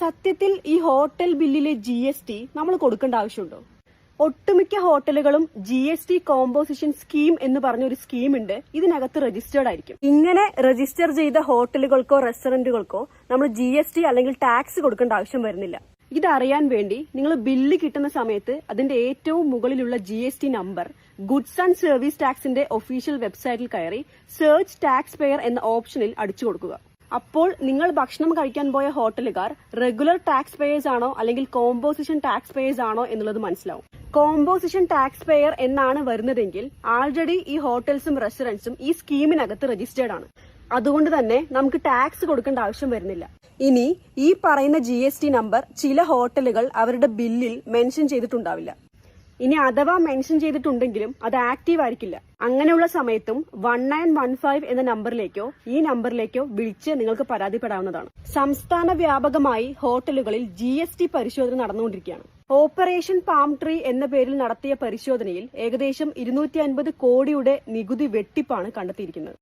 സത്യത്തിൽ ഈ ഹോട്ടൽ ബില്ലിലെ ജി എസ് ടി നമ്മൾ കൊടുക്കേണ്ട ആവശ്യമുണ്ടോ? ഒട്ടുമിക്ക ഹോട്ടലുകളും G S T composition scheme എന്ന് പറഞ്ഞ ഒരു സ്കീം ഉണ്ട്. ഇതിനകത്ത് രജിസ്റ്റേർഡ് ആയിരിക്കും. ഇങ്ങനെ രജിസ്റ്റർ ചെയ്ത ഹോട്ടലുകൾക്കോ റെസ്റ്റോറന്റുകൾക്കോ നമ്മൾ ജി എസ് ടി അല്ലെങ്കിൽ ടാക്സ് കൊടുക്കേണ്ട ആവശ്യം വരുന്നില്ല. ഇതറിയാൻ വേണ്ടി നിങ്ങൾ ബില്ല് കിട്ടുന്ന സമയത്ത് അതിന്റെ ഏറ്റവും മുകളിലുള്ള G S T number goods and service ടാക്സിന്റെ official വെബ്സൈറ്റിൽ കയറി സെർച്ച് ടാക്സ് പെയർ എന്ന ഓപ്ഷനിൽ അടിച്ചു കൊടുക്കുക. അപ്പോൾ നിങ്ങൾ ഭക്ഷണം കഴിക്കാൻ പോയ ഹോട്ടലുകാർ റെഗുലർ ടാക്സ് പേയേഴ്സ് ആണോ അല്ലെങ്കിൽ കോമ്പോസിഷൻ ടാക്സ് പേയേഴ്സ് ആണോ എന്നുള്ളത് മനസ്സിലാവും. കോമ്പോസിഷൻ ടാക്സ് പേയർ എന്നാണ് വരുന്നതെങ്കിൽ ആൾറെഡി ഈ ഹോട്ടൽസും റെസ്റ്റോറന്റ്സും ഈ സ്കീമിനകത്ത് രജിസ്റ്റേർഡ് ആണ്. അതുകൊണ്ട് തന്നെ നമുക്ക് ടാക്സ് കൊടുക്കേണ്ട ആവശ്യം വരുന്നില്ല. ഇനി ഈ പറയുന്ന ജി നമ്പർ ചില ഹോട്ടലുകൾ അവരുടെ ബില്ലിൽ മെൻഷൻ ചെയ്തിട്ടുണ്ടാവില്ല. ഇനി അഥവാ മെൻഷൻ ചെയ്തിട്ടുണ്ടെങ്കിലും അത് ആക്റ്റീവ് ആയിരിക്കില്ല. അങ്ങനെയുള്ള സമയത്തും വൺ നയൻ വൺ ഫൈവ് എന്ന നമ്പറിലേക്കോ ഈ നമ്പറിലേക്കോ വിളിച്ച് നിങ്ങൾക്ക് പരാതിപ്പെടാവുന്നതാണ്. സംസ്ഥാന വ്യാപകമായി ഹോട്ടലുകളിൽ ജി എസ് ടി പരിശോധന നടന്നുകൊണ്ടിരിക്കുകയാണ്. ഓപ്പറേഷൻ പാം ട്രീ എന്ന പേരിൽ നടത്തിയ പരിശോധനയിൽ ഏകദേശം ഇരുന്നൂറ്റി അൻപത് കോടിയുടെ നികുതി വെട്ടിപ്പാണ് കണ്ടെത്തിയിരിക്കുന്നത്.